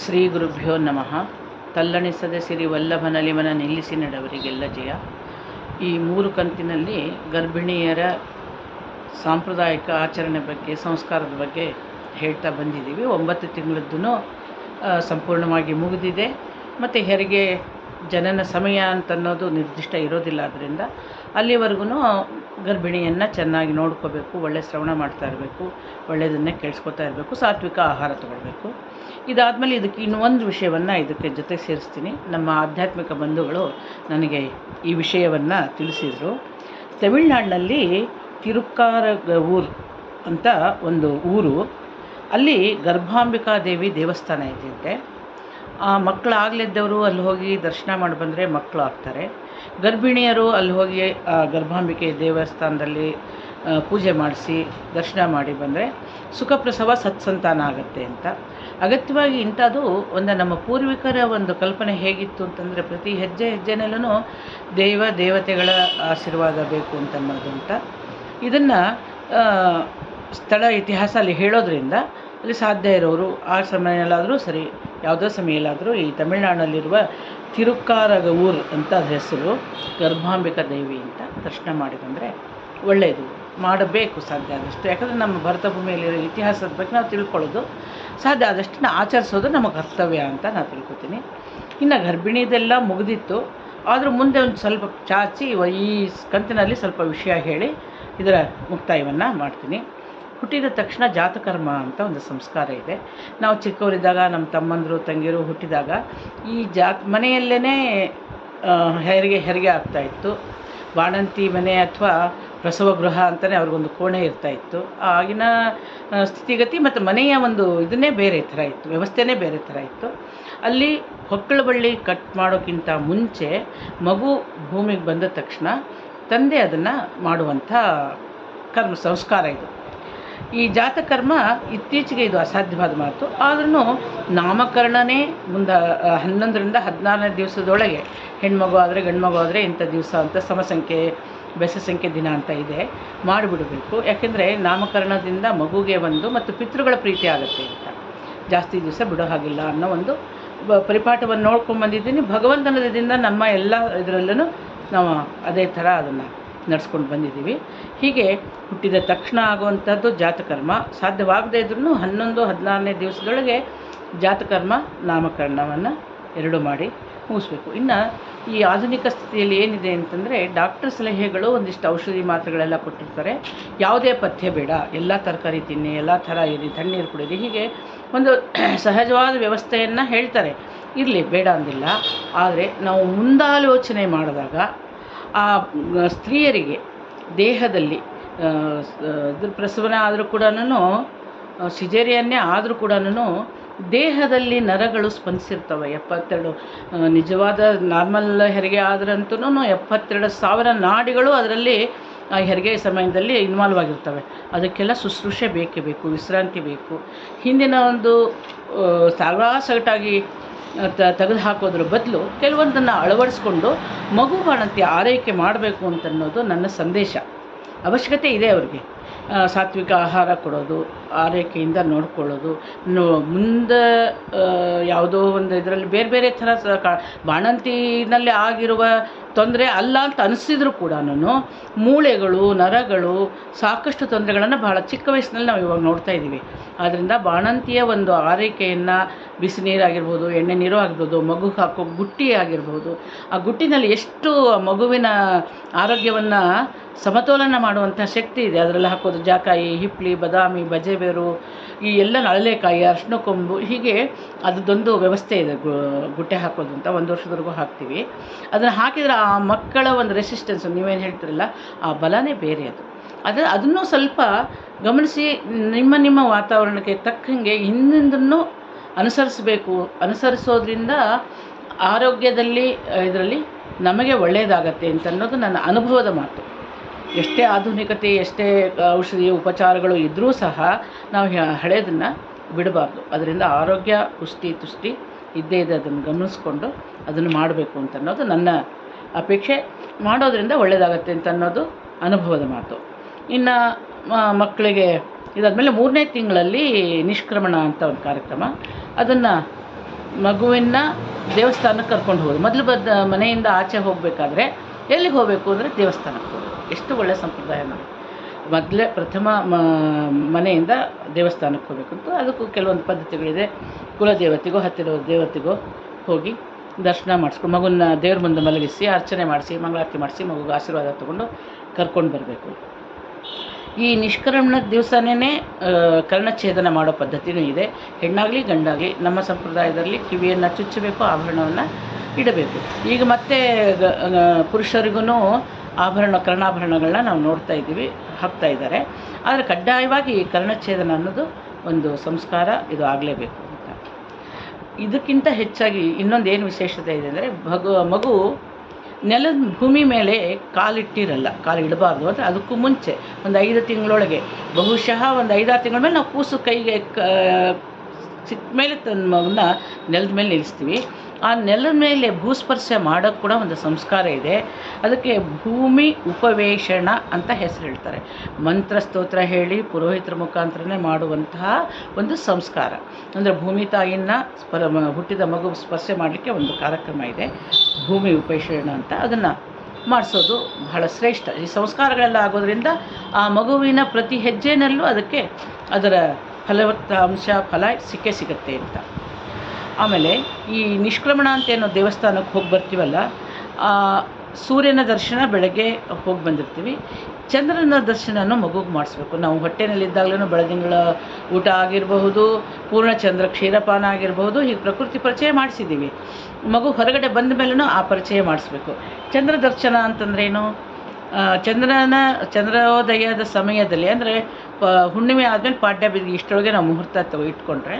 ಶ್ರೀ ಗುರುಭ್ಯೋ ನಮಃ. ತಲ್ಲಣಿಸದೆ ಸಿರಿ ವಲ್ಲಭನಲಿಮನ ನಿಲ್ಲಿಸಿ ನಡೆವರಿಗೆಲ್ಲ ಜಯ. ಈ ಮೂರು ಕಂತಿನಲ್ಲಿ ಗರ್ಭಿಣಿಯರ ಸಾಂಪ್ರದಾಯಿಕ ಆಚರಣೆ ಬಗ್ಗೆ, ಸಂಸ್ಕಾರದ ಬಗ್ಗೆ ಹೇಳ್ತಾ ಬಂದಿದ್ದೀವಿ. ಒಂಬತ್ತು ತಿಂಗಳದ್ದು ಸಂಪೂರ್ಣವಾಗಿ ಮುಗಿದಿದೆ. ಮತ್ತು ಹೆರಿಗೆ ಜನನ ಸಮಯ ಅಂತ ಅನ್ನೋದು ನಿರ್ದಿಷ್ಟ ಇರೋದಿಲ್ಲ. ಆದ್ದರಿಂದ ಅಲ್ಲಿವರೆಗೂ ಗರ್ಭಿಣಿಯನ್ನು ಚೆನ್ನಾಗಿ ನೋಡ್ಕೋಬೇಕು, ಒಳ್ಳೆ ಶ್ರವಣ ಮಾಡ್ತಾ ಇರಬೇಕು ಒಳ್ಳೆಯದನ್ನೇ ಕೇಳಿಸ್ಕೊತಾ ಇರಬೇಕು, ಸಾತ್ವಿಕ ಆಹಾರ ತಗೊಳ್ಬೇಕು. ಇದಾದಮೇಲೆ ಇದಕ್ಕೆ ಇನ್ನೊಂದು ವಿಷಯವನ್ನು ಇದಕ್ಕೆ ಜೊತೆ ಸೇರಿಸ್ತೀನಿ. ನಮ್ಮ ಆಧ್ಯಾತ್ಮಿಕ ಬಂಧುಗಳು ನನಗೆ ಈ ವಿಷಯವನ್ನು ತಿಳಿಸಿದರು. ತಮಿಳ್ನಾಡಿನಲ್ಲಿ ತಿರುಕ್ಕಾರಗೂರ್ ಅಂತ ಒಂದು ಊರು. ಅಲ್ಲಿ ಗರ್ಭಾಂಬಿಕಾ ದೇವಿ ದೇವಸ್ಥಾನ ಇದೆಯಂತೆ. ಆ ಮಕ್ಕಳಾಗಲಿದ್ದವರು ಅಲ್ಲಿ ಹೋಗಿ ದರ್ಶನ ಮಾಡಿ ಬಂದರೆ ಮಕ್ಕಳು ಆಗ್ತಾರೆ ಗರ್ಭಿಣಿಯರು ಅಲ್ಲಿ ಹೋಗಿ ಗರ್ಭಾಂಬಿಕೆ ದೇವಸ್ಥಾನದಲ್ಲಿ ಪೂಜೆ ಮಾಡಿಸಿ, ದರ್ಶನ ಮಾಡಿ ಬಂದರೆ ಸುಖಪ್ರಸವ ಸತ್ಸಂತಾನ ಆಗುತ್ತೆ ಅಂತ. ಅಗತ್ಯವಾಗಿ ಇಂಥದ್ದು ಒಂದು ನಮ್ಮ ಪೂರ್ವಿಕರ ಒಂದು ಕಲ್ಪನೆ ಹೇಗಿತ್ತು ಅಂತಂದರೆ ಪ್ರತಿ ಹೆಜ್ಜೆ ಹೆಜ್ಜೆನಲ್ಲೂ ದೇವ ದೇವತೆಗಳ ಆಶೀರ್ವಾದ ಬೇಕು ಅಂತ ಅನ್ನೋದು ಅಂತ. ಇದನ್ನು ಸ್ಥಳ ಇತಿಹಾಸ ಅಲ್ಲಿ ಹೇಳೋದ್ರಿಂದ ಅಲ್ಲಿ ಸಾಧ್ಯ ಇರೋರು ಆ ಸಮಯಲ್ಲಾದರೂ ಸರಿ, ಯಾವುದೋ ಸಮಯಲ್ಲಾದರೂ ಈ ತಮಿಳ್ನಾಡಿನಲ್ಲಿರುವ ತಿರುಕ್ಕಾರಗೂರ್ ಅಂತ ಹೆಸರು, ಗರ್ಭಾಂಬಿಕಾ ದೇವಿ ಅಂತ ದರ್ಶನ ಮಾಡಿ ಬಂದರೆ ಒಳ್ಳೆಯದು ಮಾಡಬೇಕು ಸಾಧ್ಯ ಆದಷ್ಟು. ಯಾಕಂದರೆ ನಮ್ಮ ಭಾರತ ಭೂಮಿಯಲ್ಲಿರೋ ಇತಿಹಾಸದ ಬಗ್ಗೆ ನಾವು ತಿಳ್ಕೊಳ್ಳೋದು ಸಾಧ್ಯ ಆದಷ್ಟು ಆಚರಿಸೋದು ನಮ್ಮ ಕರ್ತವ್ಯ ಅಂತ ನಾನು ತಿಳ್ಕೊತೀನಿ. ಇನ್ನು ಗರ್ಭಿಣಿದೆಲ್ಲ ಮುಗಿದಿತ್ತು. ಆದರೂ ಮುಂದೆ ಒಂದು ಸ್ವಲ್ಪ ಚಾಚಿ ಈ ಕಂತಿನಲ್ಲಿ ಸ್ವಲ್ಪ ವಿಷಯ ಹೇಳಿ ಇದರ ಮುಕ್ತಾಯವನ್ನು ಮಾಡ್ತೀನಿ. ಹುಟ್ಟಿದ ತಕ್ಷಣ ಜಾತಕರ್ಮ ಅಂತ ಒಂದು ಸಂಸ್ಕಾರ ಇದೆ. ನಾವು ಚಿಕ್ಕವರಿದ್ದಾಗ ನಮ್ಮ ತಮ್ಮಂದರು, ತಂಗಿಯರು ಹುಟ್ಟಿದಾಗ ಈ ಜಾತ್ ಮನೆಯಲ್ಲೇ ಹೆರಿಗೆ ಹೆರಿಗೆ ಆಗ್ತಾಯಿತ್ತು ಬಾಣಂತಿ ಮನೆ ಅಥವಾ ಪ್ರಸವ ಗೃಹ ಅಂತಲೇ ಅವ್ರಿಗೊಂದು ಕೋಣೆ ಇರ್ತಾ ಇತ್ತು. ಆಗಿನ ಸ್ಥಿತಿಗತಿ ಮತ್ತು ಮನೆಯ ಒಂದು ಇದನ್ನೇ ಬೇರೆ ಥರ ಇತ್ತು, ವ್ಯವಸ್ಥೆನೇ ಬೇರೆ ಥರ ಇತ್ತು. ಅಲ್ಲಿ ಹೊಕ್ಕಳ ಬಳ್ಳಿ ಕಟ್ ಮಾಡೋಕ್ಕಿಂತ ಮುಂಚೆ ಮಗು ಭೂಮಿಗೆ ಬಂದ ತಕ್ಷಣ ತಂದೆ ಅದನ್ನು ಮಾಡುವಂಥ ಕರ್ಮ, ಸಂಸ್ಕಾರ ಇದು. ಈ ಜಾತಕರ್ಮ ಇತ್ತೀಚೆಗೆ ಇದು ಅಸಾಧ್ಯವಾದ ಮಾತು. ಆದ್ರೂ ನಾಮಕರಣನೇ ಮುಂದೆ ಹನ್ನೊಂದರಿಂದ ಹದಿನಾರನೇ ದಿವಸದೊಳಗೆ ಹೆಣ್ಮಗು ಆದರೆ ಗಂಡ್ಮಗು ಆದರೆ ಇಂಥ ದಿವಸ ಅಂತ ಸಮಸಂಖ್ಯೆ ಬೆಸ ಸಂಖ್ಯೆ ದಿನ ಅಂತ ಇದೆ, ಮಾಡಿಬಿಡಬೇಕು. ಯಾಕೆಂದರೆ ನಾಮಕರಣದಿಂದ ಮಗುಗೆ ಒಂದು ಮತ್ತು ಪಿತೃಗಳ ಪ್ರೀತಿ ಆಗುತ್ತೆ ಅಂತ. ಜಾಸ್ತಿ ದಿವಸ ಬಿಡೋ ಹಾಗಿಲ್ಲ ಅನ್ನೋ ಒಂದು ಪರಿಪಾಠವನ್ನು ನೋಡ್ಕೊಂಡು ಭಗವಂತನದಿಂದ ನಮ್ಮ ಎಲ್ಲ ಇದರಲ್ಲೂ ನಾವು ಅದೇ ಥರ ಅದನ್ನು ನಡೆಸ್ಕೊಂಡು ಬಂದಿದ್ದೀವಿ. ಹೀಗೆ ಹುಟ್ಟಿದ ತಕ್ಷಣ ಆಗುವಂಥದ್ದು ಜಾತಕರ್ಮ. ಸಾಧ್ಯವಾಗದೇ ಇದ್ರೂ ಹನ್ನೊಂದು, ಹದಿನಾರನೇ ದಿವಸದೊಳಗೆ ಜಾತಕರ್ಮ ನಾಮಕರಣವನ್ನು ಎರಡು ಮಾಡಿ ಮುಗಿಸ್ಬೇಕು. ಇನ್ನು ಈ ಆಧುನಿಕ ಸ್ಥಿತಿಯಲ್ಲಿ ಏನಿದೆ ಅಂತಂದರೆ ಡಾಕ್ಟರ್ ಸಲಹೆಗಳು ಒಂದಿಷ್ಟು ಔಷಧಿ ಮಾತ್ರೆಗಳೆಲ್ಲ ಕೊಟ್ಟಿರ್ತಾರೆ. ಯಾವುದೇ ಪಥ್ಯ ಬೇಡ. ಎಲ್ಲ ತರಕಾರಿ ತಿನ್ನಿ, ಎಲ್ಲ ಥರ ಇರಿ, ತಣ್ಣೀರು ಕುಡೀರಿ, ಹೀಗೆ ಒಂದು ಸಹಜವಾದ ವ್ಯವಸ್ಥೆಯನ್ನು ಹೇಳ್ತಾರೆ. ಇರಲಿ, ಬೇಡ ಅಂದಿಲ್ಲ. ಆದರೆ ನಾವು ಮುಂದಾಲೋಚನೆ ಮಾಡಿದಾಗ ಆ ಸ್ತ್ರೀಯರಿಗೆ ದೇಹದಲ್ಲಿ ಪ್ರಸವನ ಆದರೂ ಕೂಡ ಸಿಜೇರಿಯನ್ನೇ ಆದರೂ ಕೂಡ ದೇಹದಲ್ಲಿ ನರಗಳು ಸ್ಪಂದಿಸಿರ್ತವೆ. ಎಪ್ಪತ್ತೆರಡು ನಿಜವಾದ ನಾರ್ಮಲ್ ಹೆರಿಗೆ ಆದ್ರಂತೂ ಎಪ್ಪತ್ತೆರಡು ಸಾವಿರ ನಾಡಿಗಳು ಅದರಲ್ಲಿ, ಆ, ಹೆರಿಗೆ ಸಮಯದಲ್ಲಿ ಇನ್ವಾಲ್ವ್ ಆಗಿರ್ತವೆ. ಅದಕ್ಕೆಲ್ಲ ಶುಶ್ರೂಷೆ ಬೇಕೇ ಬೇಕು, ವಿಶ್ರಾಂತಿ ಬೇಕು. ಹಿಂದಿನ ಒಂದು ಸಾಗಟಾಗಿ ತೆಗೆದು ಹಾಕೋದ್ರ ಬದಲು ಕೆಲವೊಂದನ್ನು ಅಳವಡಿಸ್ಕೊಂಡು ಮಗು ಬಾಣಂತಿ ಆರೈಕೆ ಮಾಡಬೇಕು ಅಂತನ್ನೋದು ನನ್ನ ಸಂದೇಶ. ಅವಶ್ಯಕತೆ ಇದೆ ಅವ್ರಿಗೆ. ಸಾತ್ವಿಕ ಆಹಾರ ಕೊಡೋದು, ಆರೈಕೆಯಿಂದ ನೋಡ್ಕೊಳ್ಳೋದು, ನೋ- ಮುಂದೆ ಯಾವುದೋ ಒಂದು ಇದರಲ್ಲಿ ಬೇರೆ ಬೇರೆ ಥರ ಕಾ ಬಾಣಂತಿನಲ್ಲಿ ಆಗಿರುವ ತೊಂದರೆ ಅಲ್ಲ ಅಂತ ಅನಿಸಿದ್ರು ಕೂಡ ಮೂಳೆಗಳು, ನರಗಳು ಸಾಕಷ್ಟು ತೊಂದರೆಗಳನ್ನು ಬಹಳ ಚಿಕ್ಕ ವಯಸ್ಸಿನಲ್ಲಿ ನಾವು ಇವಾಗ ನೋಡ್ತಾ ಇದ್ದೀವಿ. ಆದ್ದರಿಂದ ಬಾಣಂತಿಯ ಒಂದು ಆರೈಕೆಯನ್ನು ಬಿಸಿ ನೀರಾಗಿರ್ಬೋದು ಎಣ್ಣೆ ನೀರು ಆಗಿರ್ಬೋದು, ಮಗು ಹಾಕೋ ಗುಟ್ಟಿ ಆಗಿರ್ಬೋದು, ಆ ಗುಟ್ಟಿನಲ್ಲಿ ಎಷ್ಟು ಮಗುವಿನ ಆರೋಗ್ಯವನ್ನು ಸಮತೋಲನ ಮಾಡುವಂಥ ಶಕ್ತಿ ಇದೆ. ಅದರಲ್ಲಿ ಹಾಕೋದು ಜಾಕಾಯಿ, ಹಿಪ್ಲಿ, ಬದಾಮಿ ಬಜೆಬೇರು ಈ ಎಲ್ಲ ನಳಲೆಕಾಯಿ ಅರ್ಶಿನ ಕೊಂಬು ಹೀಗೆ ಅದರದ್ದೊಂದು ವ್ಯವಸ್ಥೆ ಇದೆ ಗುಟ್ಟೆ ಹಾಕೋದು ಅಂತ. ಒಂದು ವರ್ಷದವರೆಗೂ ಹಾಕ್ತೀವಿ. ಅದನ್ನು ಹಾಕಿದರೆ ಆ ಮಕ್ಕಳ ಒಂದು ರೆಸಿಸ್ಟೆನ್ಸ್ ನೀವೇನು ಹೇಳ್ತಿರಲ್ಲ, ಆ ಬಲನೇ ಬೇರೆ ಅದು. ಅದು, ಅದನ್ನು ಸ್ವಲ್ಪ ಗಮನಿಸಿ, ನಿಮ್ಮ ನಿಮ್ಮ ವಾತಾವರಣಕ್ಕೆ ತಕ್ಕಂಗೆ ಹಿಂದಿಂದನ್ನು ಅನುಸರಿಸಬೇಕು. ಅನುಸರಿಸೋದ್ರಿಂದ ಆರೋಗ್ಯದಲ್ಲಿ, ಇದರಲ್ಲಿ ನಮಗೆ ಒಳ್ಳೆಯದಾಗತ್ತೆ ಅಂತ ಅನ್ನೋದು ನನ್ನ ಅನುಭವದ ಮಾತು. ಎಷ್ಟೇ ಆಧುನಿಕತೆ, ಎಷ್ಟೇ ಔಷಧಿ ಉಪಚಾರಗಳು ಇದ್ದರೂ ಸಹ ನಾವು ಹಳೆಯದನ್ನು ಬಿಡಬಾರ್ದು. ಅದರಿಂದ ಆರೋಗ್ಯ, ಪುಷ್ಟಿ, ತುಷ್ಟಿ ಇದ್ದೇ ಇದೆ, ಅದನ್ನು ಗಮನಿಸ್ಕೊಂಡು ಅದನ್ನು ಮಾಡಬೇಕು ಅಂತ ಅನ್ನೋದು ನನ್ನ ಅಪೇಕ್ಷೆ ಮಾಡೋದರಿಂದ ಒಳ್ಳೆಯದಾಗತ್ತೆ ಅಂತ ಅನ್ನೋದು ಅನುಭವದ ಮಾತು. ಇನ್ನು ಮಕ್ಕಳಿಗೆ ಇದಾದಮೇಲೆ ಮೂರನೇ ತಿಂಗಳಲ್ಲಿ ನಿಷ್ಕ್ರಮಣ ಅಂತ ಒಂದು ಕಾರ್ಯಕ್ರಮ. ಅದನ್ನು ಮಗುವಿನ ದೇವಸ್ಥಾನಕ್ಕೆ ಕರ್ಕೊಂಡು ಹೋಗೋದು. ಮೊದಲು ಬದ್ದ, ಮನೆಯಿಂದ ಆಚೆ ಹೋಗಬೇಕಾದ್ರೆ ಎಲ್ಲಿಗೆ ಹೋಗಬೇಕು ಅಂದರೆ ದೇವಸ್ಥಾನಕ್ಕೆ ಹೋಗೋದು. ಎಷ್ಟು ಒಳ್ಳೆಯ ಸಂಪ್ರದಾಯ ನೋಡಿ. ಮೊದಲೇ ಪ್ರಥಮ ಮನೆಯಿಂದ ದೇವಸ್ಥಾನಕ್ಕೆ ಹೋಗಬೇಕು ಅಂತ. ಅದಕ್ಕೂ ಕೆಲವೊಂದು ಪದ್ಧತಿಗಳಿದೆ. ಕುಲದೇವತೆಗೋ, ಹತ್ತಿರ ದೇವತೆಗೋ ಹೋಗಿ ದರ್ಶನ ಮಾಡಿಸ್ಕೊ, ಮಗುನ ದೇವ್ರ ಮುಂದೆ ಮಲಗಿಸಿ, ಅರ್ಚನೆ ಮಾಡಿಸಿ, ಮಂಗಳಾರತಿ ಮಾಡಿಸಿ, ಮಗುಗೆ ಆಶೀರ್ವಾದ ತೊಗೊಂಡು ಕರ್ಕೊಂಡು ಬರಬೇಕು. ಈ ನಿಷ್ಕರ್ಮಣ ದಿವಸನೇ ಕರ್ಣಛೇದನ ಮಾಡೋ ಪದ್ಧತಿನೂ ಇದೆ. ಹೆಣ್ಣಾಗಲಿ, ಗಂಡಾಗಲಿ, ನಮ್ಮ ಸಂಪ್ರದಾಯದಲ್ಲಿ ಕಿವಿಯನ್ನು ಚುಚ್ಚಬೇಕು, ಆಭರಣವನ್ನು ಇಡಬೇಕು. ಈಗ ಮತ್ತೆ ಪುರುಷರಿಗೂ ಆಭರಣ, ಕರ್ಣಾಭರಣಗಳನ್ನ ನಾವು ನೋಡ್ತಾ ಇದ್ದೀವಿ, ಹಾಕ್ತಾ ಇದ್ದಾರೆ. ಆದರೆ ಕಡ್ಡಾಯವಾಗಿ ಕರ್ಣಛೇದನ ಅನ್ನೋದು ಒಂದು ಸಂಸ್ಕಾರ ಇದು ಆಗಲೇಬೇಕು. ಇದಕ್ಕಿಂತ ಹೆಚ್ಚಾಗಿ ಇನ್ನೊಂದು ಏನು ವಿಶೇಷತೆ ಇದೆ ಅಂದರೆ ಮಗು ಮಗು ನೆಲದ ಭೂಮಿ ಮೇಲೆ ಕಾಲಿಟ್ಟಿರಲ್ಲ, ಕಾಲು ಇಡಬಾರ್ದು ಅಂದರೆ ಅದಕ್ಕೂ ಮುಂಚೆ ಒಂದು ಐದು ತಿಂಗಳೊಳಗೆ. ಬಹುಶಃ ಒಂದು ಐದಾರು ತಿಂಗಳ ಮೇಲೆ ನಾವು ಕೂಸು ಕೈಗೆ ಸಿಕ್ಕ ಮೇಲೆ ತನ್ನ ಮಗನ್ನ ನೆಲದ ಮೇಲೆ ನಿಲ್ಲಿಸ್ತೀವಿ. ಆ ನೆಲದ ಮೇಲೆ ಭೂಸ್ಪರ್ಶ ಮಾಡೋಕ್ಕೆ ಕೂಡ ಒಂದು ಸಂಸ್ಕಾರ ಇದೆ. ಅದಕ್ಕೆ ಭೂಮಿ ಉಪವೇಶನ ಅಂತ ಹೆಸರು ಹೇಳ್ತಾರೆ. ಮಂತ್ರ ಸ್ತೋತ್ರ ಹೇಳಿ ಪುರೋಹಿತರ ಮುಖಾಂತರನೇ ಮಾಡುವಂತಹ ಒಂದು ಸಂಸ್ಕಾರ. ಅಂದರೆ ಭೂಮಿ ತಾಯಿನ ಸ್ಪರ ಹುಟ್ಟಿದ ಮಗು ಸ್ಪರ್ಶ ಮಾಡಲಿಕ್ಕೆ ಒಂದು ಕಾರ್ಯಕ್ರಮ ಇದೆ. ಭೂಮಿ ಉಪವೇಶನ ಅಂತ ಅದನ್ನು ಮಾಡಿಸೋದು ಬಹಳ ಶ್ರೇಷ್ಠ. ಈ ಸಂಸ್ಕಾರಗಳೆಲ್ಲ ಆಗೋದ್ರಿಂದ ಆ ಮಗುವಿನ ಪ್ರತಿ ಹೆಜ್ಜೆನಲ್ಲೂ ಅದಕ್ಕೆ ಅದರ ಫಲವತ್ತಾಂಶ, ಫಲ ಸಿಕ್ಕೇ ಸಿಗುತ್ತೆ ಅಂತ. ಆಮೇಲೆ ಈ ನಿಷ್ಕ್ರಮಣ ಅಂತ ಏನೋ ದೇವಸ್ಥಾನಕ್ಕೆ ಹೋಗಿ ಬರ್ತೀವಲ್ಲ ಸೂರ್ಯನ ದರ್ಶನ ಬೆಳಗ್ಗೆ ಹೋಗಿ ಬಂದಿರ್ತೀವಿ. ಚಂದ್ರನ ದರ್ಶನನೂ ಮಗುಗೆ ಮಾಡಿಸ್ಬೇಕು. ನಾವು ಹೊಟ್ಟೆನಲ್ಲಿದ್ದಾಗಲೂ ಬೆಳದಿಂಗಳ ಊಟ ಆಗಿರಬಹುದು, ಪೂರ್ಣ ಚಂದ್ರ ಕ್ಷೀರಪಾನ ಆಗಿರಬಹುದು, ಹೀಗೆ ಪ್ರಕೃತಿ ಪರಿಚಯ ಮಾಡಿಸಿದ್ದೀವಿ. ಮಗು ಹೊರಗಡೆ ಬಂದ ಮೇಲೂ ಆ ಪರಿಚಯ ಮಾಡಿಸ್ಬೇಕು. ಚಂದ್ರ ದರ್ಶನ ಅಂತಂದ್ರೇನು? ಚಂದ್ರನ, ಚಂದ್ರೋದಯದ ಸಮಯದಲ್ಲಿ, ಅಂದರೆ ಹುಣ್ಣಿಮೆ ಆದಮೇಲೆ ಪಾಡ್ಯ ಬಿದ್ದು ಇಷ್ಟರೊಳಗೆ ನಾವು ಮುಹೂರ್ತ ತಗೋ ಇಟ್ಕೊಂಡ್ರೆ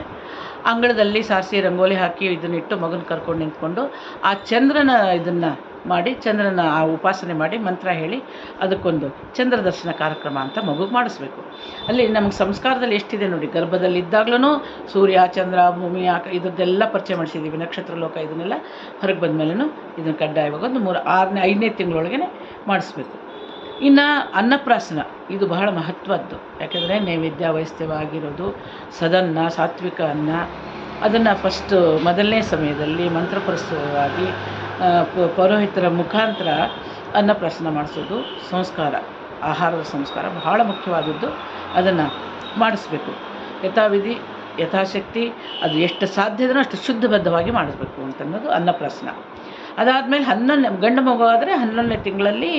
ಅಂಗಳದಲ್ಲಿ ಸಾರಿಸಿ ರಂಗೋಲಿ ಹಾಕಿ ಇದನ್ನಿಟ್ಟು ಮಗನ ಕರ್ಕೊಂಡು ನಿಂತ್ಕೊಂಡು ಆ ಚಂದ್ರನ ಇದನ್ನು ಮಾಡಿ, ಚಂದ್ರನ ಆ ಉಪಾಸನೆ ಮಾಡಿ ಮಂತ್ರ ಹೇಳಿ ಅದಕ್ಕೊಂದು ಚಂದ್ರ ದರ್ಶನ ಕಾರ್ಯಕ್ರಮ ಅಂತ ಮಗುಗೆ ಮಾಡಿಸ್ಬೇಕು. ಅಲ್ಲಿ ನಮಗೆ ಸಂಸ್ಕಾರದಲ್ಲಿ ಎಷ್ಟಿದೆ ನೋಡಿ, ಗರ್ಭದಲ್ಲಿ ಇದ್ದಾಗ್ಲೂ ಸೂರ್ಯ, ಚಂದ್ರ, ಭೂಮಿ, ಆಕ, ಇದ್ರದ್ದೆಲ್ಲ ಪರಿಚಯ ಮಾಡಿಸಿದ್ದೀವಿ ನಕ್ಷತ್ರ ಲೋಕ ಇದನ್ನೆಲ್ಲ ಹೊರಗೆ ಬಂದಮೇಲೂ ಇದನ್ನು ಕಡ್ಡಾಯವಾಗಿ ಒಂದು ಮೂರು, ಆರನೇ, ಐದನೇ ತಿಂಗಳೊಳಗೆ ಮಾಡಿಸ್ಬೇಕು. ಇನ್ನು ಅನ್ನಪ್ರಾಸನ, ಇದು ಬಹಳ ಮಹತ್ವದ್ದು. ಯಾಕೆಂದರೆ ನೈವೇದ್ಯ ವೈಸ್ತ್ಯವಾಗಿರೋದು ಸದನ್ನ, ಸಾತ್ವಿಕ ಅನ್ನ, ಅದನ್ನು ಫಸ್ಟ್ ಮೊದಲನೇ ಸಮಯದಲ್ಲಿ ಪ- ಪೌರೋಹಿತರ ಮುಖಾಂತರ ಅನ್ನಪ್ರಾಸನ ಮಾಡಿಸೋದು, ಸಂಸ್ಕಾರ, ಆಹಾರದ ಸಂಸ್ಕಾರ ಬಹಳ ಮುಖ್ಯವಾದದ್ದು, ಅದನ್ನು ಮಾಡಿಸ್ಬೇಕು. ಯಥಾವಿಧಿ, ಯಥಾಶಕ್ತಿ, ಅದು ಎಷ್ಟು ಸಾಧ್ಯ ಇದೆಯೋ ಅಷ್ಟು ಶುದ್ಧಬದ್ಧವಾಗಿ ಮಾಡಿಸ್ಬೇಕು ಅಂತನ್ನೋದು ಅನ್ನಪ್ರಾಸನ. ಅದಾದಮೇಲೆ ಹನ್ನೊಂದನೇ ಗಂಡು ಮಗು ಆದರೆ ಹನ್ನೊಂದನೇ ತಿಂಗಳಲ್ಲಿ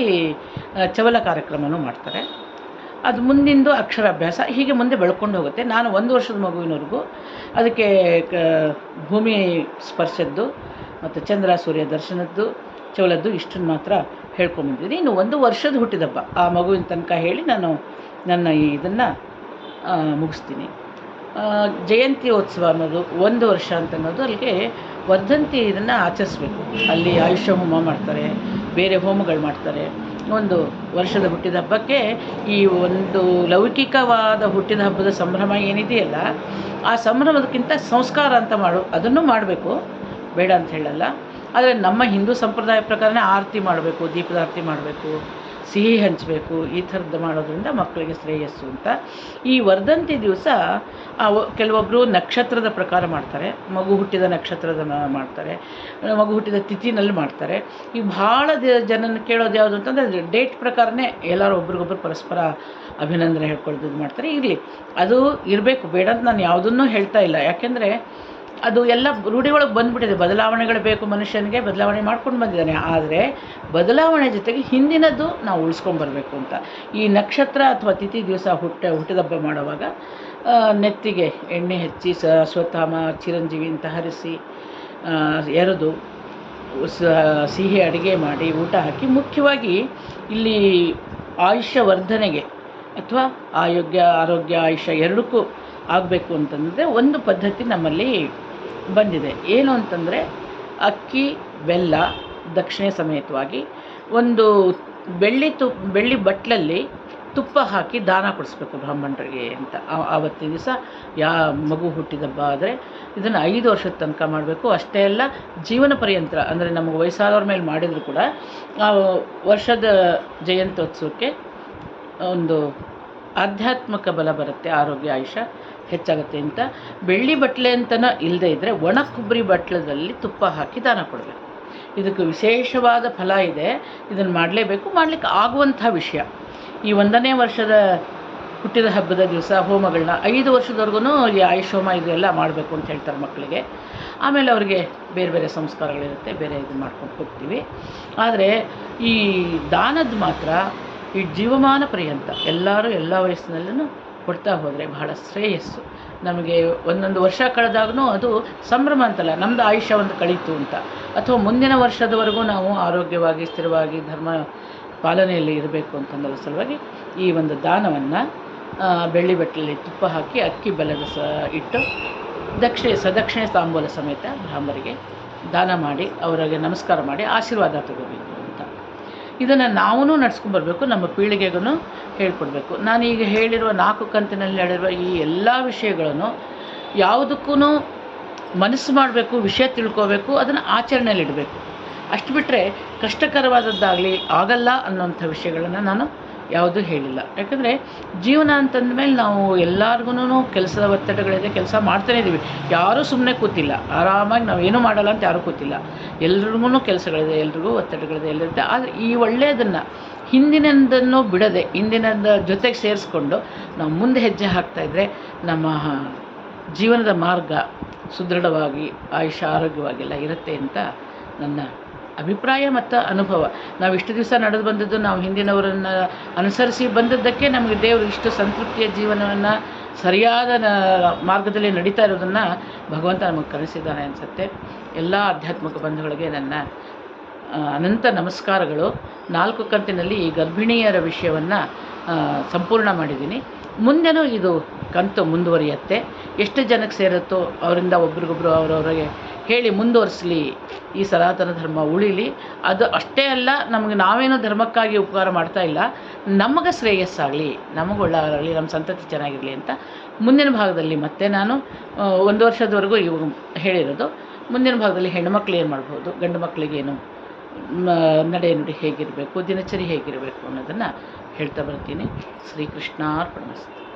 ಚವಲ ಕಾರ್ಯಕ್ರಮನೂ ಮಾಡ್ತಾರೆ. ಅದು ಮುಂದಿಂದು ಅಕ್ಷರಾಭ್ಯಾಸ, ಹೀಗೆ ಮುಂದೆ ಬೆಳ್ಕೊಂಡು ಹೋಗುತ್ತೆ. ನಾನು ಒಂದು ವರ್ಷದ ಮಗುವಿನವರೆಗೂ ಅದಕ್ಕೆ, ಕ, ಭೂಮಿ ಸ್ಪರ್ಶದ್ದು ಮತ್ತು ಚಂದ್ರ ಸೂರ್ಯ ದರ್ಶನದ್ದು, ಚವಲದ್ದು ಇಷ್ಟನ್ನು ಮಾತ್ರ ಹೇಳ್ಕೊಂಬಂದಿದ್ದೀನಿ ಇನ್ನು ಒಂದು ವರ್ಷದ ಹುಟ್ಟಿದಬ್ಬ, ಆ ಮಗುವಿನ ತನಕ ಹೇಳಿ ನಾನು ನನ್ನ ಈ ಇದನ್ನು ಮುಗಿಸ್ತೀನಿ. ಜಯಂತಿ ಉತ್ಸವ ಅನ್ನೋದು ಒಂದು ವರ್ಷ ಅಂತ ಅನ್ನೋದು ಅಲ್ಲಿಗೆ ವರ್ಧಂತಿ ಇದನ್ನು ಆಚರಿಸ್ಬೇಕು. ಅಲ್ಲಿ ಆಯುಷ್ಯ ಹೋಮ ಮಾಡ್ತಾರೆ, ಬೇರೆ ಹೋಮಗಳು ಮಾಡ್ತಾರೆ. ಒಂದು ವರ್ಷದ ಹುಟ್ಟಿದ ಹಬ್ಬಕ್ಕೆ ಈ ಒಂದು ಲೌಕಿಕವಾದ ಹುಟ್ಟಿದ ಹಬ್ಬದ ಸಂಭ್ರಮ ಏನಿದೆಯಲ್ಲ ಆ ಸಂಭ್ರಮದಕ್ಕಿಂತ ಸಂಸ್ಕಾರ ಅಂತ ಮಾಡು, ಅದನ್ನು ಮಾಡಬೇಕು. ಬೇಡ ಅಂತ ಹೇಳಲ್ಲ. ಆದರೆ ನಮ್ಮ ಹಿಂದೂ ಸಂಪ್ರದಾಯ ಪ್ರಕಾರನೇ ಆರತಿ ಮಾಡಬೇಕು ದೀಪದ ಆರತಿ ಮಾಡಬೇಕು. ಸಿಹಿ ಹಂಚಬೇಕು, ಈ ಥರದ್ದು ಮಾಡೋದ್ರಿಂದ ಮಕ್ಕಳಿಗೆ ಶ್ರೇಯಸ್ಸು ಅಂತ. ಈ ವರ್ಧಂತಿ ದಿವಸ ಕೆಲವೊಬ್ಬರು ನಕ್ಷತ್ರದ ಪ್ರಕಾರ ಮಾಡ್ತಾರೆ. ಮಗು ಹುಟ್ಟಿದ ನಕ್ಷತ್ರದ ಮಾಡ್ತಾರೆ. ಮಗು ಹುಟ್ಟಿದ ತಿಥಿನಲ್ಲಿ ಮಾಡ್ತಾರೆ. ಈ ಭಾಳ ಜನನ ಕೇಳೋದು ಯಾವುದು ಅಂತಂದರೆ ಡೇಟ್ ಪ್ರಕಾರನೇ ಎಲ್ಲರೂ ಒಬ್ರಿಗೊಬ್ರು ಪರಸ್ಪರ ಅಭಿನಂದನೆ ಹೇಳ್ಕೊಳ್ಳೋದು ಮಾಡ್ತಾರೆ ಇರಲಿ. ಅದು ಇರಬೇಕು. ಬೇಡ ಅಂತ ನಾನು ಯಾವುದನ್ನೂ ಹೇಳ್ತಾ ಇಲ್ಲ. ಯಾಕೆಂದರೆ ಅದು ಎಲ್ಲ ರೂಢಿ ಒಳಗೆ ಬಂದ್ಬಿಟ್ಟಿದೆ. ಬದಲಾವಣೆಗಳು ಬೇಕು ಮನುಷ್ಯನಿಗೆ, ಬದಲಾವಣೆ ಮಾಡ್ಕೊಂಡು ಬಂದಿದ್ದಾನೆ. ಆದರೆ ಬದಲಾವಣೆ ಜೊತೆಗೆ ಹಿಂದಿನದ್ದು ನಾವು ಉಳಿಸ್ಕೊಂಬರ್ಬೇಕು ಅಂತ. ಈ ನಕ್ಷತ್ರ ಅಥವಾ ತಿಥಿ ದಿವಸ ಹುಟ್ಟ, ಹುಟ್ಟಿದಬ್ಬ ಮಾಡುವಾಗ ನೆತ್ತಿಗೆ ಎಣ್ಣೆ ಹಚ್ಚಿ ಸ, ಅಶ್ವತ್ಥಾಮ, ಚಿರಂಜೀವಿ ಅಂತ ಹರಿಸಿ ಎರೆದು ಸಿಹಿ ಅಡುಗೆ ಮಾಡಿ ಊಟ ಹಾಕಿ ಮುಖ್ಯವಾಗಿ ಇಲ್ಲಿ ಆಯುಷ್ಯ ವರ್ಧನೆಗೆ ಅಥವಾ ಆರೋಗ್ಯ ಆರೋಗ್ಯ, ಆಯುಷ್ಯ ಎರಡಕ್ಕೂ ಆಗಬೇಕು ಅಂತಂದರೆ ಒಂದು ಪದ್ಧತಿ ನಮ್ಮಲ್ಲಿ ಬಂದಿದೆ. ಏನು ಅಂತಂದರೆ, ಅಕ್ಕಿ, ಬೆಲ್ಲ, ದಕ್ಷಿಣೆ ಸಮೇತವಾಗಿ ಒಂದು ಬೆಳ್ಳಿ ತು ಬೆಳ್ಳಿ ಬಟ್ಲಲ್ಲಿ ತುಪ್ಪ ಹಾಕಿ ದಾನ ಕೊಡಿಸ್ಬೇಕು ಬ್ರಾಹ್ಮಣರಿಗೆ ಅಂತ. ಆವತ್ತಿನ ದಿವಸ ಯಾ, ಮಗು ಹುಟ್ಟಿದಬ್ಬ ಆದರೆ ಇದನ್ನು ಐದು ವರ್ಷದ ತನಕ ಮಾಡಬೇಕು. ಅಷ್ಟೇ ಅಲ್ಲ, ಜೀವನ ಪರ್ಯಂತ ಅಂದರೆ ನಮಗೆ ವಯಸ್ಸಾದವ್ರ ಮೇಲೆ ಮಾಡಿದರೂ ಕೂಡ ವರ್ಷದ ಜಯಂತ್ಯೋತ್ಸವಕ್ಕೆ ಒಂದು ಆಧ್ಯಾತ್ಮಿಕ ಬಲ ಬರುತ್ತೆ, ಆರೋಗ್ಯ, ಆಯುಷ್ಯ. ಹೆಚ್ಚಾಗುತ್ತೆ ಅಂತ. ಬೆಳ್ಳಿ ಬಟ್ಲೆ ಅಂತನೂ ಇಲ್ಲದೇ ಇದ್ದರೆ ಒಣ ಕೊಬ್ಬರಿ ಬಟ್ಲದಲ್ಲಿ ತುಪ್ಪ ಹಾಕಿ ದಾನ ಕೊಡಬೇಕು. ಇದಕ್ಕೆ ವಿಶೇಷವಾದ ಫಲ ಇದೆ. ಇದನ್ನು ಮಾಡಲೇಬೇಕು. ಮಾಡಲಿಕ್ಕೆ ಆಗುವಂಥ ವಿಷಯ. ಈ ಒಂದನೇ ವರ್ಷದ ಹುಟ್ಟಿದ ಹಬ್ಬದ ದಿವಸ ಹೋಮಗಳನ್ನ ಐದು ವರ್ಷದವರೆಗೂ ಈ ಆಯುಷ್ ಹೋಮ ಇದೆಲ್ಲ ಮಾಡಬೇಕು ಅಂತ ಹೇಳ್ತಾರೆ ಮಕ್ಕಳಿಗೆ. ಆಮೇಲೆ ಅವರಿಗೆ ಬೇರೆ ಬೇರೆ ಸಂಸ್ಕಾರಗಳಿರುತ್ತೆ. ಬೇರೆ ಇದು ಮಾಡ್ಕೊಂಡು ಹೋಗ್ತೀವಿ. ಆದರೆ ಈ ದಾನದ ಮಾತ್ರ ಈ ಜೀವಮಾನ ಪರ್ಯಂತ ಎಲ್ಲರೂ ಎಲ್ಲ ವಯಸ್ಸಿನಲ್ಲೂ ಕೊಡ್ತಾ ಹೋದರೆ ಬಹಳ ಶ್ರೇಯಸ್ಸು. ನಮಗೆ ಒಂದೊಂದು ವರ್ಷ ಕಳೆದಾಗೂ ಅದು ಸಂಭ್ರಮ ಅಂತಲ್ಲ ನಮ್ಮದು ಆಯುಷ್ಯ ಒಂದು ಕಳೀತು ಅಂತ. ಅಥವಾ ಮುಂದಿನ ವರ್ಷದವರೆಗೂ ನಾವು ಆರೋಗ್ಯವಾಗಿ, ಸ್ಥಿರವಾಗಿ ಧರ್ಮ ಪಾಲನೆಯಲ್ಲಿ ಇರಬೇಕು ಅಂತಂದರ ಸಲುವಾಗಿ ಈ ಒಂದು ದಾನವನ್ನು ಬೆಳ್ಳಿ ಬಟ್ಟಲಲ್ಲಿ ತುಪ್ಪ ಹಾಕಿ ಅಕ್ಕಿ ಬೆಲ್ಲದ ಸ, ಇಟ್ಟು ದಕ್ಷಿಣೆ, ಸದಕ್ಷಿಣೆ ತಾಂಬೂಲ ಸಮೇತ ಬ್ರಾಹ್ಮರಿಗೆ ದಾನ ಮಾಡಿ, ಅವರಿಗೆ ನಮಸ್ಕಾರ ಮಾಡಿ, ಆಶೀರ್ವಾದ ತಗೋಬೇಕು. ಇದನ್ನು ನಾವೂ ನಡ್ಸ್ಕೊಂಡ್ಬರ್ಬೇಕು, ನಮ್ಮ ಪೀಳಿಗೆಗೂ ನಾನು ಈಗ ಹೇಳಿರುವ ನಾಲ್ಕು ಕಂತಿನಲ್ಲಿ ಹೇಳಿರುವ ಈ ಎಲ್ಲ ವಿಷಯಗಳನ್ನು ಯಾವುದಕ್ಕೂ ಮನಸ್ಸು ಮಾಡಬೇಕು, ವಿಷಯ ತಿಳ್ಕೋಬೇಕು, ಅದನ್ನು ಆಚರಣೆಯಲ್ಲಿಡಬೇಕು. ಅಷ್ಟು ಬಿಟ್ಟರೆ ಕಷ್ಟಕರವಾದದ್ದಾಗಲಿ ಆಗಲ್ಲ ಅನ್ನೋಂಥ ವಿಷಯಗಳನ್ನು ನಾನು ಯಾವುದೂ ಹೇಳಿಲ್ಲ. ಯಾಕಂದರೆ ಜೀವನ ಅಂತಂದ ಮೇಲೆ ನಾವು ಎಲ್ಲರಿಗೂ ಕೆಲಸದ ಒತ್ತಡಗಳಿದೆ, ಕೆಲಸ ಮಾಡ್ತಾನೇ ಇದ್ದೀವಿ ಯಾರೂ ಸುಮ್ಮನೆ ಕೂತಿಲ್ಲ. ಆರಾಮಾಗಿ ನಾವು ಏನೂ ಮಾಡಲ್ಲ ಅಂತ ಯಾರೂ ಕೂತಿಲ್ಲ. ಎಲ್ರಿಗೂ ಕೆಲಸಗಳಿದೆ, ಎಲ್ರಿಗೂ ಒತ್ತಡಗಳಿದೆ ಎಲ್ಲಿರುತ್ತೆ ಆದರೆ ಈ ಒಳ್ಳೆಯದನ್ನು ಹಿಂದಿನದನ್ನು ಬಿಡದೆ, ಹಿಂದಿನದ ಜೊತೆಗೆ ಸೇರಿಸ್ಕೊಂಡು ನಾವು ಮುಂದೆ ಹೆಜ್ಜೆ ಹಾಕ್ತಾಯಿದ್ರೆ ನಮ್ಮ ಜೀವನದ ಮಾರ್ಗ ಸುದೃಢವಾಗಿ, ಆಯುಷ್ಯ ಆರೋಗ್ಯವಾಗೆಲ್ಲ ಇರುತ್ತೆ ಅಂತ ನನ್ನ ಅಭಿಪ್ರಾಯ ಮತ್ತು ಅನುಭವ. ನಾವು ಇಷ್ಟು ದಿವಸ ನಡೆದು ಬಂದದ್ದು ನಾವು ಹಿಂದಿನವರನ್ನು ಅನುಸರಿಸಿ ಬಂದದ್ದಕ್ಕೆ ನಮಗೆ ದೇವರು ಇಷ್ಟು ಸಂತೃಪ್ತಿಯ ಜೀವನವನ್ನು ಸರಿಯಾದ ಮಾರ್ಗದಲ್ಲಿ ನಡೀತಾ ಇರೋದನ್ನು ಭಗವಂತ ನಮಗೆ ಕಲಿಸಿದ್ದಾನೆ ಅನಿಸುತ್ತೆ. ಎಲ್ಲ ಆಧ್ಯಾತ್ಮಿಕ ಬಂಧುಗಳಿಗೆ ನನ್ನ ಅನಂತ ನಮಸ್ಕಾರಗಳು. ನಾಲ್ಕು ಕಂತಿನಲ್ಲಿ ಈ ಗರ್ಭಿಣಿಯರ ವಿಷಯವನ್ನು ಸಂಪೂರ್ಣ ಮಾಡಿದ್ದೀನಿ. ಮುಂದೆನೂ ಇದು ಕಂತು ಮುಂದುವರಿಯುತ್ತೆ. ಎಷ್ಟು ಜನಕ್ಕೆ ಸೇರುತ್ತೋ ಅವರಿಂದ ಒಬ್ರಿಗೊಬ್ರು ಅವರವರಿಗೆ ಹೇಳಿ ಮುಂದುವರಿಸಲಿ. ಈ ಸನಾತನ ಧರ್ಮ ಉಳಿಲಿ. ಅದು ಅಷ್ಟೇ ಅಲ್ಲ, ನಮಗೆ ನಾವೇನೋ ಧರ್ಮಕ್ಕಾಗಿ ಉಪಕಾರ ಮಾಡ್ತಾ ಇಲ್ಲ. ನಮಗೆ ಶ್ರೇಯಸ್ಸಾಗಲಿ, ನಮಗೆ ಒಳ್ಳೆಯದಾಗಲಿ ನಮ್ಮ ಸಂತತಿ ಚೆನ್ನಾಗಿರಲಿ ಅಂತ ಮುಂದಿನ ಭಾಗದಲ್ಲಿ ಮತ್ತೆ ನಾನು ಒಂದು ವರ್ಷದವರೆಗೂ ಇವಾಗ ಹೇಳಿರೋದು. ಮುಂದಿನ ಭಾಗದಲ್ಲಿ ಹೆಣ್ಣುಮಕ್ಳು ಏನು ಮಾಡ್ಬೋದು, ಗಂಡು ಮಕ್ಕಳಿಗೇನು ನಡೆ ನುಡಿ ಹೇಗಿರಬೇಕು, ದಿನಚರಿ ಹೇಗಿರಬೇಕು ಅನ್ನೋದನ್ನು ಹೇಳ್ತಾ ಬರ್ತೀನಿ. ಶ್ರೀಕೃಷ್ಣಾರ್ಪಣಮಸ್ತು